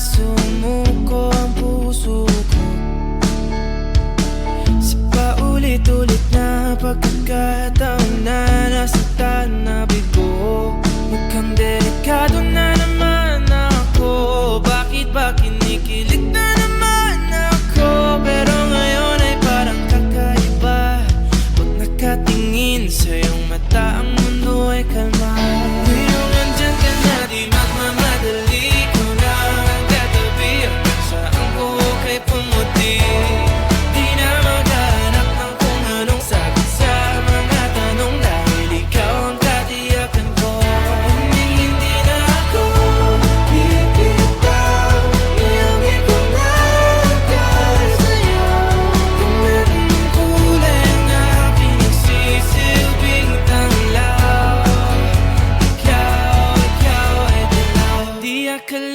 sumuko ang puso ko. Sa paulit-ulit na pagkakataon na nasaktan na bigo Huwag kang delikado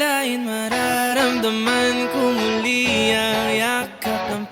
Kailan mararamdaman ko muli ang yakap ng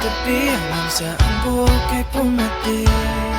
Pagkatabi ng saan buhay kay pumating